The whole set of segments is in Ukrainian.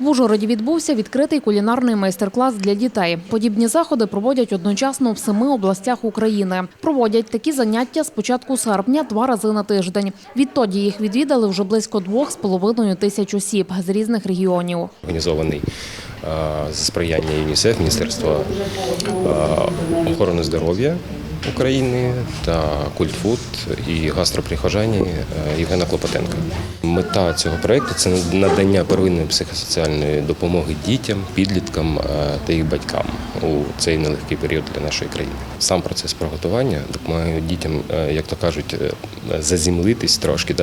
В Ужгороді відбувся відкритий кулінарний майстер-клас для дітей. Подібні заходи проводять одночасно в семи областях України. Проводять такі заняття з початку серпня два рази на тиждень. Відтоді їх відвідали вже близько двох з половиною тисяч осіб з різних регіонів. організований е, за сприяння ЮНІСЕФ, Міністерства е, охорони здоров'я України та Культфуд і гастроприхожані е, Євгена Клопотенка. Мета цього проєкту це надання первинної психосоціальної допомоги дітям, підліткам е, та їх батькам у цей нелегкий період для нашої країни. Сам процес приготування допомагає дітям, е, як то кажуть, зазімлитись трошки,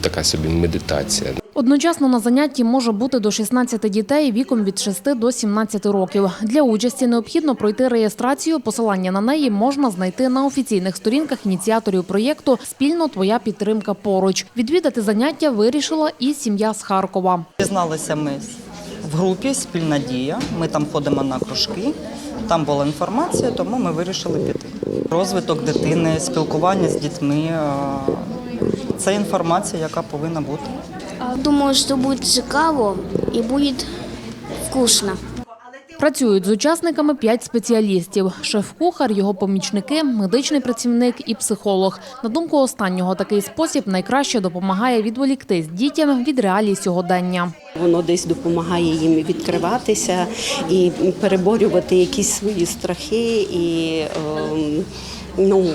така собі медитація. Одночасно на занятті може бути до 16 дітей віком від 6 до 17 років. Для участі необхідно пройти реєстрацію. Посилання на неї можна знайти на офіційних сторінках ініціаторів проєкту Спільно твоя підтримка поруч. Відвідати заняття вирішила і сім'я з Харкова. Дізналися ми в групі Спільна дія. Ми там ходимо на кружки. Там була інформація, тому ми вирішили піти. Розвиток дитини, спілкування з дітьми е, це інформація, яка повинна бути. Думаю, что будет цікаво и будет вкусно. Працюють з учасниками п'ять спеціалістів: шеф-кухар, його помічники, медичний працівник і психолог. На думку останнього, такий спосіб найкраще допомагає відволіктись дітям від реалій сьогодення. Воно десь допомагає їм відкриватися і переборювати якісь свої страхи і ем, ну,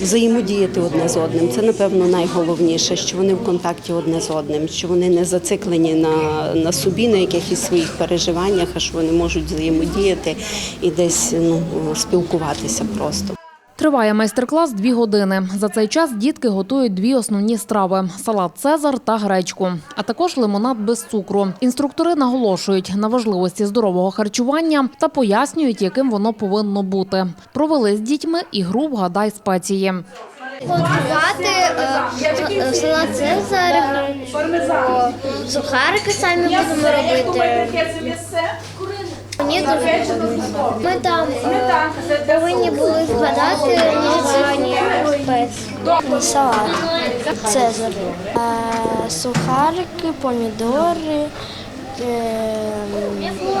взаємодіяти одне з одним. Це напевно найголовніше, що вони в контакті одне з одним, що вони не зациклені на, на собі, на якихось своїх переживаннях, а що вони можуть взаємодіяти і десь ну, спілкуватися просто. Триває майстер-клас дві години. За цей час дітки готують дві основні страви: салат Цезар та гречку, а також лимонад без цукру. Інструктори наголошують на важливості здорового харчування та пояснюють, яким воно повинно бути. Провели з дітьми і гру «Вгадай спеції. Готувати е, салат Цезар, сухарики самі будемо робити. Ми там е, повинні були названня спецій. Салат Цезар. Е, Сухарики, помідори, е,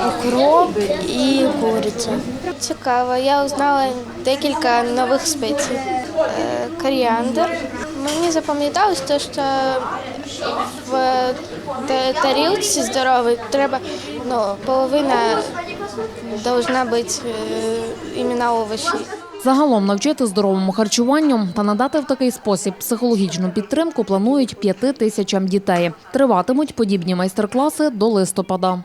укроп і куриця. Цікаво, я узнала декілька нових спецій. Е, Коріандр. Мені запам'яталось те, що в тарілці здоровій треба ну, половина должна бути е, іменно овочі. Загалом навчити здоровому харчуванню та надати в такий спосіб психологічну підтримку планують п'яти тисячам дітей. Триватимуть подібні майстер-класи до листопада.